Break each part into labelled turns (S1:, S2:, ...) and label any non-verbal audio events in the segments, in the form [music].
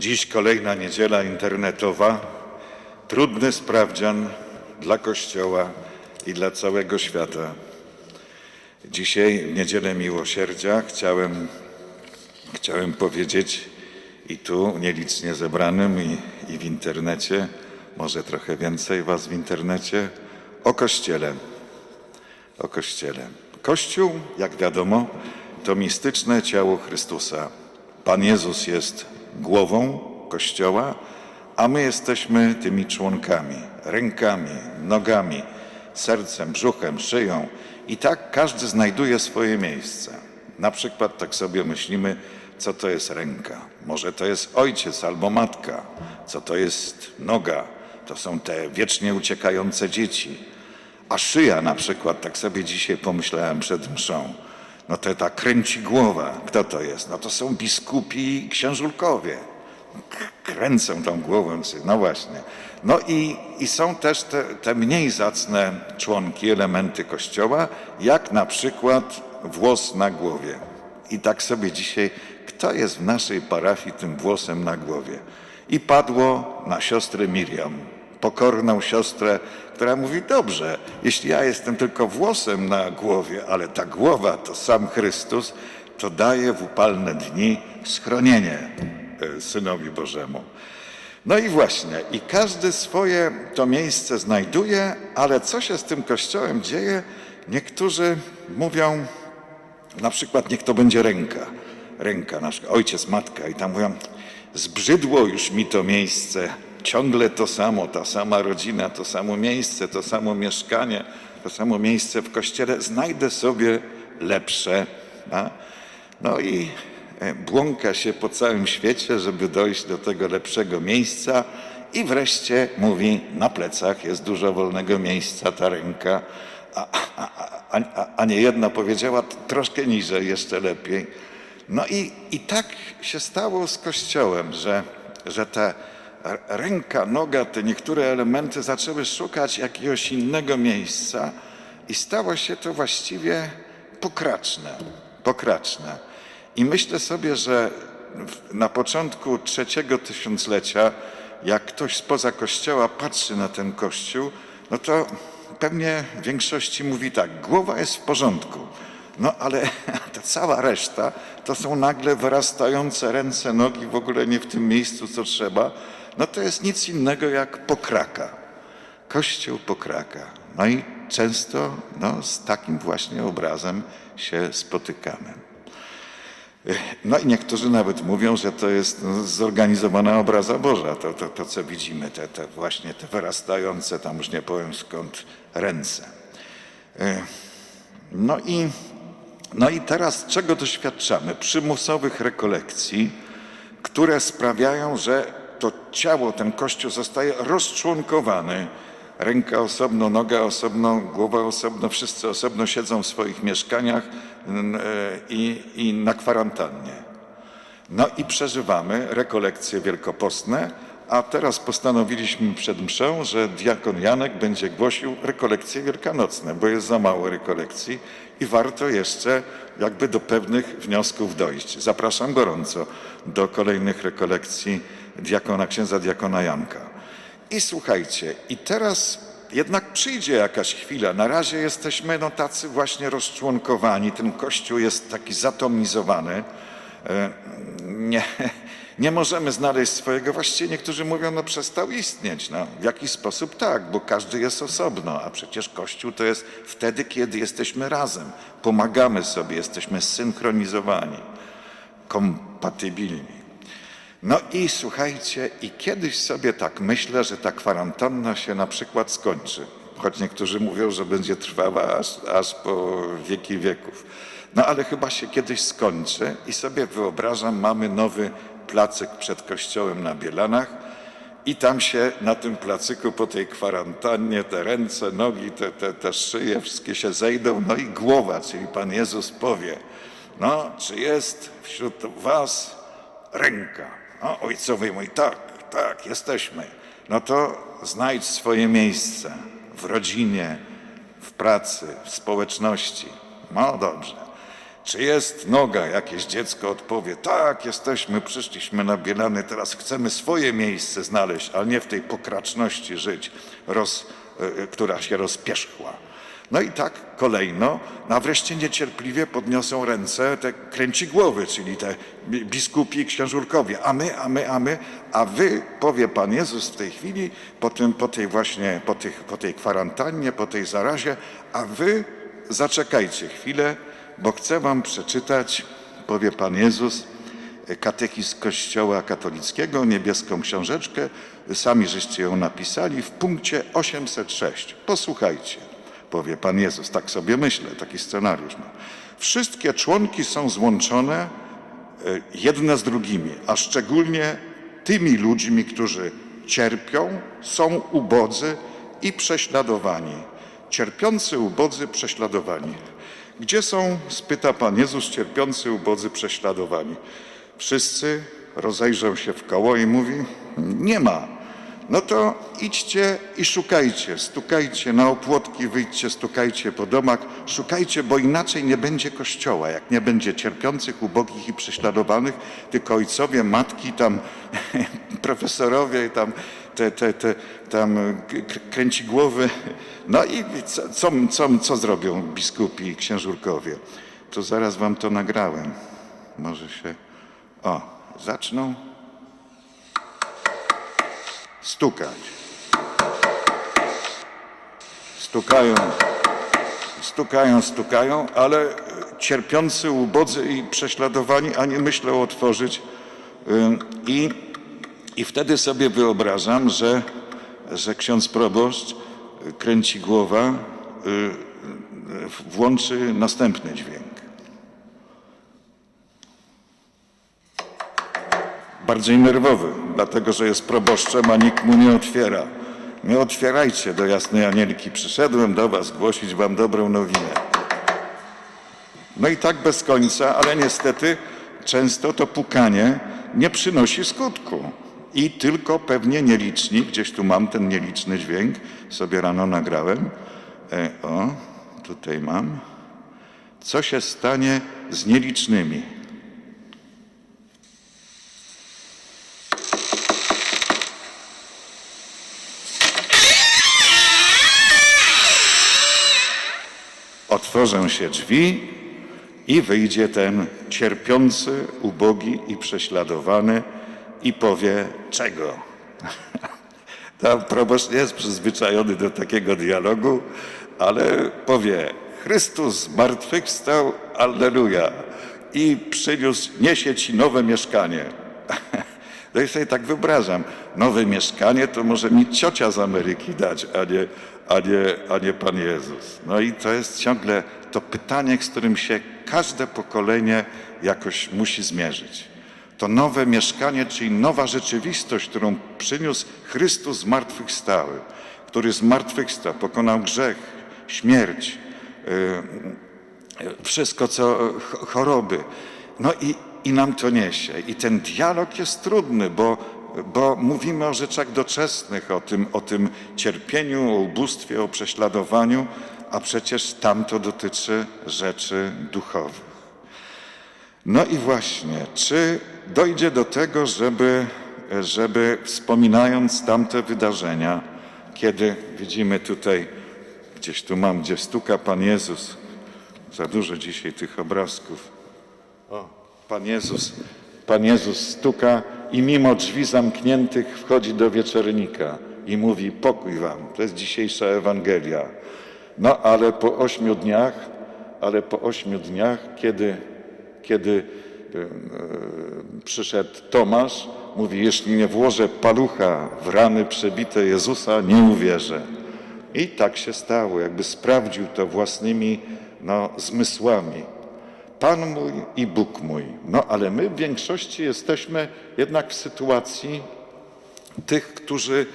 S1: Dziś kolejna niedziela internetowa. Trudny sprawdzian dla Kościoła i dla całego świata. Dzisiaj, w Niedzielę Miłosierdzia, chciałem, chciałem powiedzieć i tu nielicznie zebranym, i, i w internecie, może trochę więcej Was w internecie, o Kościele. O Kościele. Kościół, jak wiadomo, to mistyczne ciało Chrystusa. Pan Jezus jest głową Kościoła, a my jesteśmy tymi członkami, rękami, nogami, sercem, brzuchem, szyją. I tak każdy znajduje swoje miejsce. Na przykład tak sobie myślimy, co to jest ręka. Może to jest ojciec albo matka. Co to jest noga? To są te wiecznie uciekające dzieci. A szyja na przykład, tak sobie dzisiaj pomyślałem przed mszą, no to ta kręci głowa. Kto to jest? No to są biskupi i księżulkowie. Kręcą tą głową, no właśnie. No i, i są też te, te mniej zacne członki, elementy Kościoła, jak na przykład włos na głowie. I tak sobie dzisiaj, kto jest w naszej parafii tym włosem na głowie? I padło na siostrę Miriam, pokorną siostrę, która mówi: Dobrze, jeśli ja jestem tylko włosem na głowie, ale ta głowa to sam Chrystus, to daje w upalne dni schronienie e, synowi Bożemu. No i właśnie, i każdy swoje to miejsce znajduje, ale co się z tym kościołem dzieje? Niektórzy mówią, na przykład niech to będzie ręka. Ręka, nasz ojciec, matka. I tam mówią, zbrzydło już mi to miejsce. Ciągle to samo, ta sama rodzina, to samo miejsce, to samo mieszkanie, to samo miejsce w kościele. Znajdę sobie lepsze. A? No i e, błąka się po całym świecie, żeby dojść do tego lepszego miejsca. I wreszcie mówi, na plecach jest dużo wolnego miejsca, ta ręka. A, a, a, a, a nie jedna powiedziała "T- troszkę niżej, jeszcze lepiej. No i, i tak się stało z Kościołem, że, że r- ręka, noga, te niektóre elementy zaczęły szukać jakiegoś innego miejsca i stało się to właściwie pokraczne. Pokraczne. I myślę sobie, że na początku trzeciego tysiąclecia, jak ktoś spoza Kościoła patrzy na ten Kościół, no to pewnie w większości mówi tak, głowa jest w porządku, no ale [laughs] ta cała reszta to są nagle wyrastające ręce, nogi w ogóle nie w tym miejscu, co trzeba. No to jest nic innego jak pokraka. Kościół pokraka. No i często no, z takim właśnie obrazem się spotykamy. No i niektórzy nawet mówią, że to jest no, zorganizowana obraza Boża, to, to, to co widzimy, te, te właśnie te wyrastające, tam już nie powiem skąd, ręce. E, No i, no i teraz czego doświadczamy? Przymusowych rekolekcji, które sprawiają, że to ciało, ten kościół zostaje rozczłonkowany. Ręka osobno, noga osobno, głowa osobno, wszyscy osobno siedzą w swoich mieszkaniach i, i na kwarantannie. No i przeżywamy rekolekcje wielkopostne, a teraz postanowiliśmy przed mszą, że diakon Janek będzie głosił rekolekcje wielkanocne, bo jest za mało rekolekcji i warto jeszcze jakby do pewnych wniosków dojść. Zapraszam gorąco do kolejnych rekolekcji diakona, księdza diakona Janka. I słuchajcie, i teraz jednak przyjdzie jakaś chwila. Na razie jesteśmy no tacy właśnie rozczłonkowani. Ten kościół jest taki zatomizowany. E, Nie, [laughs] nie możemy znaleźć swojego. Właściwie niektórzy mówią, no przestał istnieć. No, w jakiś sposób tak, bo każdy jest osobno, a przecież Kościół to jest wtedy, kiedy jesteśmy razem. Pomagamy sobie, jesteśmy zsynchronizowani, kompatybilni. No i słuchajcie, i kiedyś sobie tak myślę, że ta kwarantanna się na przykład skończy. Choć niektórzy mówią, że będzie trwała aż, aż po wieki wieków. No ale chyba się kiedyś skończy i sobie wyobrażam, mamy nowy placyk przed kościołem na Bielanach i tam się na tym placyku po tej kwarantannie te ręce, nogi, te, te, te szyje, wszystkie się zejdą, no i głowa, czyli Pan Jezus powie, no czy jest wśród was ręka. O, ojcowie mój, tak, tak, jesteśmy. No to znajdź swoje miejsce w rodzinie, w pracy, w społeczności. No dobrze. Czy jest noga? Jakieś dziecko odpowie, tak, jesteśmy, przyszliśmy na Bielany, teraz chcemy swoje miejsce znaleźć, ale nie w tej pokraczności żyć, roz, y, która się rozpierzchła. No i tak kolejno, no a wreszcie niecierpliwie podniosą ręce te kręci głowy, czyli te bi- biskupi i księżurkowie. A my, a my, a my, a wy, powie Pan Jezus w tej chwili, po, tym, po tej właśnie, po, tych, po tej kwarantannie, po tej zarazie, a wy zaczekajcie chwilę, bo chcę wam przeczytać, powie Pan Jezus, katechizm Kościoła katolickiego, niebieską książeczkę, sami żeście ją napisali w punkcie 806. Posłuchajcie, powie Pan Jezus, tak sobie myślę, taki scenariusz. No. Wszystkie członki są złączone e, jedne z drugimi, a szczególnie tymi ludźmi, którzy cierpią, są ubodzy i prześladowani. Cierpiący, ubodzy, prześladowani. Gdzie są, spyta Pan Jezus, cierpiący, ubodzy, prześladowani? Wszyscy rozejrzą się w koło i mówi, nie ma. No to idźcie i szukajcie, stukajcie na opłotki, wyjdźcie, stukajcie po domach, szukajcie, bo inaczej nie będzie kościoła, jak nie będzie cierpiących, ubogich i prześladowanych, tylko ojcowie, matki, tam [laughs] profesorowie, tam te, te, te tam kręci głowy. No i co, co, co, co zrobią biskupi i księżurkowie? To zaraz wam to nagrałem. Może się... O, zaczną stukać. Stukają, stukają, stukają, ale cierpiący, ubodzy i prześladowani ani myślą otworzyć. I, I wtedy sobie wyobrażam, że, że ksiądz proboszcz y, kręci głowa, y, y, włączy następny dźwięk. Bardziej nerwowy, dlatego że jest proboszczem, a nikt mu nie otwiera. Nie otwierajcie do jasnej anielki. Przyszedłem do was głosić wam dobrą nowinę. No i tak bez końca, ale niestety często to pukanie nie przynosi skutku. I tylko pewnie nieliczni, gdzieś tu mam ten nieliczny dźwięk, sobie rano nagrałem. E, o, tutaj mam. Co się stanie z nielicznymi? Otworzą się drzwi i wyjdzie ten cierpiący, ubogi i prześladowany i powie czego. [laughs] Tam proboszcz nie jest przyzwyczajony do takiego dialogu, ale powie Chrystus zmartwychwstał, alleluja i przyniósł, niesie ci nowe mieszkanie. [laughs] No i sobie tak wyobrażam, nowe mieszkanie to może mi ciocia z Ameryki dać, a nie, a nie, a nie Pan Jezus. No i to jest ciągle to pytanie, z którym się każde pokolenie jakoś musi zmierzyć. To nowe mieszkanie, czyli nowa rzeczywistość, którą przyniósł Chrystus zmartwychwstały, który zmartwychwstał, pokonał grzech, śmierć, wszystko, co ch- choroby. No i, i nam to niesie. I ten dialog jest trudny, bo, bo mówimy o rzeczach doczesnych, o tym, o tym cierpieniu, o ubóstwie, o prześladowaniu, a przecież tamto dotyczy rzeczy duchowych. No i właśnie, czy dojdzie do tego, żeby, żeby wspominając tamte wydarzenia, kiedy widzimy tutaj, gdzieś tu mam, gdzie stuka Pan Jezus, za dużo dzisiaj tych obrazków. O, Pan Jezus, Pan Jezus stuka i mimo drzwi zamkniętych wchodzi do wieczornika i mówi pokój wam. To jest dzisiejsza Ewangelia. No ale po ośmiu dniach, ale po ośmiu dniach, kiedy, kiedy e, przyszedł Tomasz, mówi, jeśli nie włożę palucha w rany przebite Jezusa, nie uwierzę. I tak się stało, jakby sprawdził to własnymi no, zmysłami. Pan mój i Bóg mój. No ale my w większości jesteśmy jednak w sytuacji tych, którzy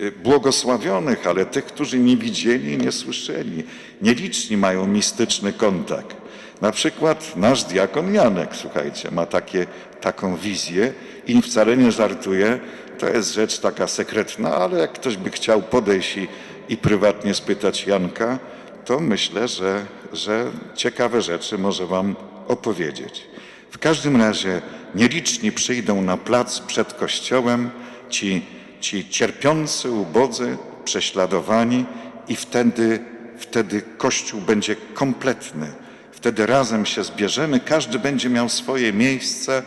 S1: y, błogosławionych, ale tych, którzy nie widzieli, nie słyszeli. Nieliczni mają mistyczny kontakt. Na przykład nasz diakon Janek, słuchajcie, ma takie, taką wizję i wcale nie żartuje. To jest rzecz taka sekretna, ale jak ktoś by chciał podejść i, i prywatnie spytać Janka, to myślę, że, że ciekawe rzeczy może Wam opowiedzieć. W każdym razie nieliczni przyjdą na plac przed kościołem, ci, ci cierpiący, ubodzy, prześladowani i wtedy, wtedy Kościół będzie kompletny. Wtedy razem się zbierzemy, każdy będzie miał swoje miejsce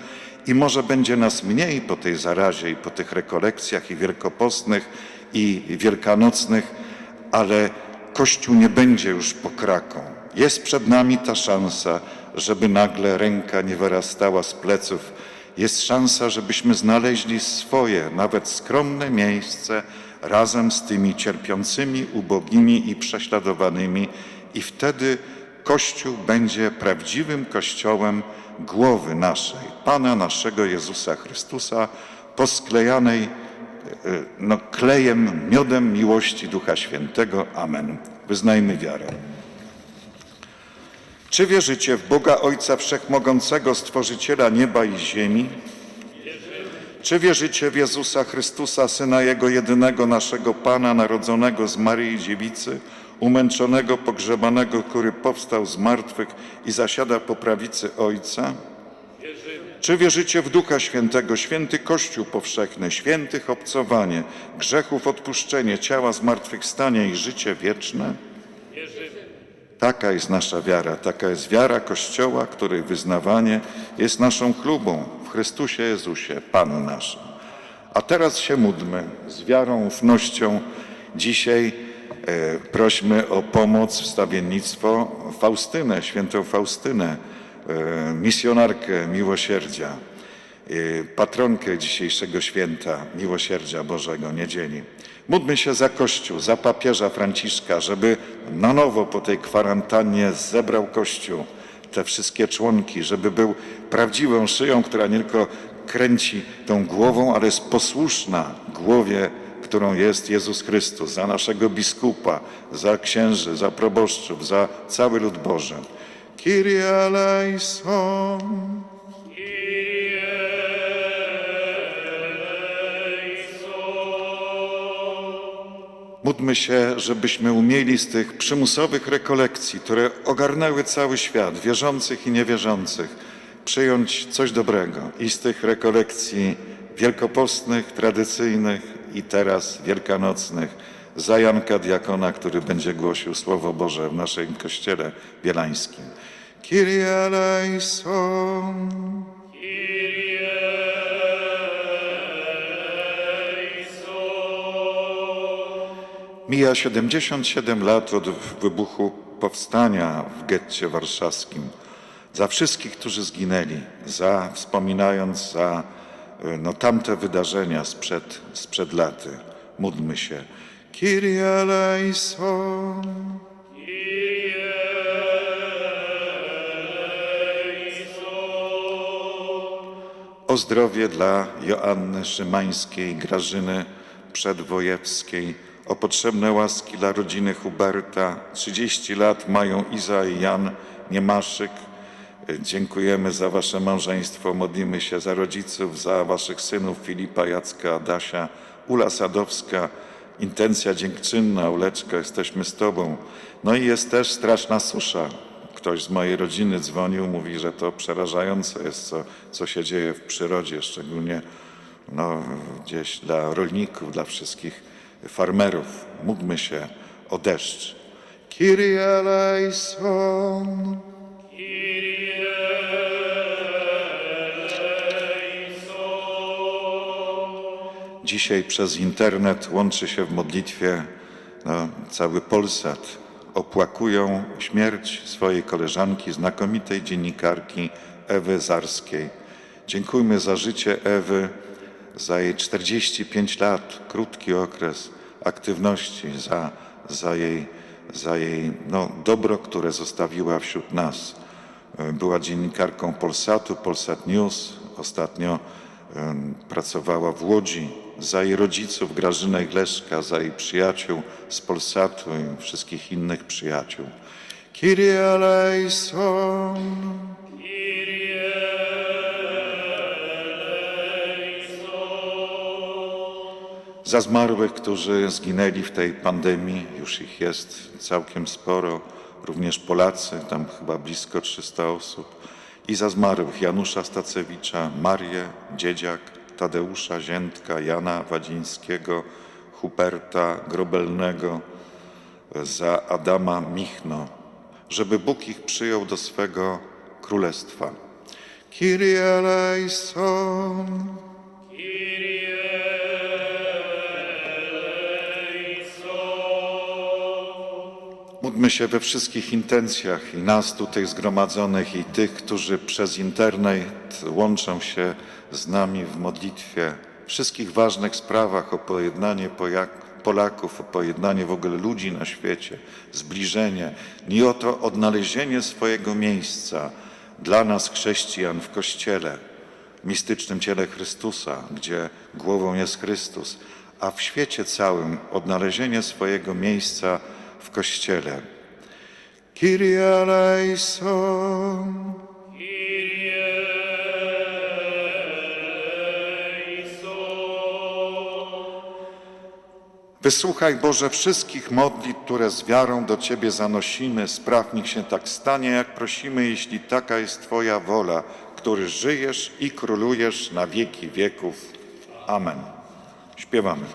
S1: i może będzie nas mniej po tej zarazie i po tych rekolekcjach i wielkopostnych i wielkanocnych, ale Kościół nie będzie już pokraką. Jest przed nami ta szansa, żeby nagle ręka nie wyrastała z pleców. Jest szansa, żebyśmy znaleźli swoje, nawet skromne miejsce razem z tymi cierpiącymi, ubogimi i prześladowanymi, i wtedy Kościół będzie prawdziwym Kościołem głowy naszej, Pana naszego Jezusa Chrystusa, posklejanej no, klejem, miodem miłości Ducha Świętego. Amen. Wyznajmy wiarę. Czy wierzycie w Boga Ojca Wszechmogącego, Stworzyciela nieba i ziemi? Czy wierzycie w Jezusa Chrystusa, Syna Jego jedynego naszego Pana, narodzonego z Maryi Dziewicy, umęczonego, pogrzebanego, który powstał z martwych i zasiada po prawicy Ojca? Czy wierzycie w Ducha Świętego, święty Kościół powszechny, świętych obcowanie, grzechów odpuszczenie, ciała zmartwychwstanie i życie wieczne? Taka jest nasza wiara, taka jest wiara Kościoła, której wyznawanie jest naszą chlubą w Chrystusie Jezusie, Panu naszym. A teraz się módlmy z wiarą, ufnością. Dzisiaj e, prośmy o pomoc, wstawiennictwo Faustynę, świętą Faustynę, misjonarkę miłosierdzia, e, patronkę dzisiejszego święta Miłosierdzia Bożego, niedzieli. Módlmy się za Kościół, za papieża Franciszka, żeby na nowo po tej kwarantannie zebrał Kościół, te wszystkie członki, żeby był prawdziwą szyją, która nie tylko kręci tą głową, ale jest posłuszna głowie, którą jest Jezus Chrystus, za naszego biskupa, za księży, za proboszczów, za cały lud Boży. Kyrie eleison. Módlmy się, żebyśmy umieli z tych przymusowych rekolekcji, które ogarnęły cały świat, wierzących i niewierzących, przyjąć coś dobrego i z tych rekolekcji wielkopostnych, tradycyjnych i teraz wielkanocnych za Janka Diakona, który będzie głosił Słowo Boże w naszym kościele bielańskim. Mija 77 lat od wybuchu powstania w getcie warszawskim. Za wszystkich, którzy zginęli, za wspominając za e, no, tamte wydarzenia sprzed, sprzed laty, módlmy się. Kyrie eleison. O zdrowie dla Joanny Szymańskiej, Grażyny Przedwojewskiej, o potrzebne łaski dla rodziny Huberta. 30 lat mają Iza i Jan Niemaszyk. Dziękujemy za wasze małżeństwo, modlimy się za rodziców, za waszych synów Filipa, Jacka, Adasia, Ula Sadowska, intencja dziękczynna, Uleczka, jesteśmy z tobą. No i jest też straszna susza. Ktoś z mojej rodziny dzwonił, mówi, że to przerażające jest, co, co się dzieje w przyrodzie, szczególnie no, gdzieś dla rolników, dla wszystkich farmerów. Módlmy się o deszcz. Kyrie eleison. Dzisiaj przez internet łączy się w modlitwie no, cały Polsat. Opłakują śmierć swojej koleżanki, znakomitej dziennikarki Ewy Zarskiej. Dziękujmy za życie Ewy, za jej 45 lat, krótki okres aktywności, za, za jej, za jej no, dobro, które zostawiła wśród nas. Była dziennikarką Polsatu, Polsat News, ostatnio pracowała w Łodzi, za jej rodziców Grażynę i Leszka, za jej przyjaciół z Polsatu i wszystkich innych przyjaciół. Kyrie eleison. za zmarłych, którzy zginęli w tej pandemii, już ich jest całkiem sporo, również Polacy, tam chyba blisko 300 osób, i za zmarłych Janusza Stacewicza, Marię Dziedziak, Tadeusza Ziętka, Jana Wadzińskiego, Huberta Grobelnego, za Adama Michno, żeby Bóg ich przyjął do swego królestwa. Kyrie eleison. Módlmy się we wszystkich intencjach i nas tutaj zgromadzonych i tych, którzy przez internet łączą się z nami w modlitwie, wszystkich ważnych sprawach o pojednanie Polaków, o pojednanie w ogóle ludzi na świecie, zbliżenie. I o to odnalezienie swojego miejsca dla nas chrześcijan w Kościele, mistycznym ciele Chrystusa, gdzie głową jest Chrystus, a w świecie całym odnalezienie swojego miejsca w Kościele. Kyrie eleison. Wysłuchaj Boże wszystkich modlitw, które z wiarą do Ciebie zanosimy. Spraw niech się tak stanie, jak prosimy, jeśli taka jest Twoja wola, który żyjesz i królujesz na wieki wieków. Amen. Śpiewamy.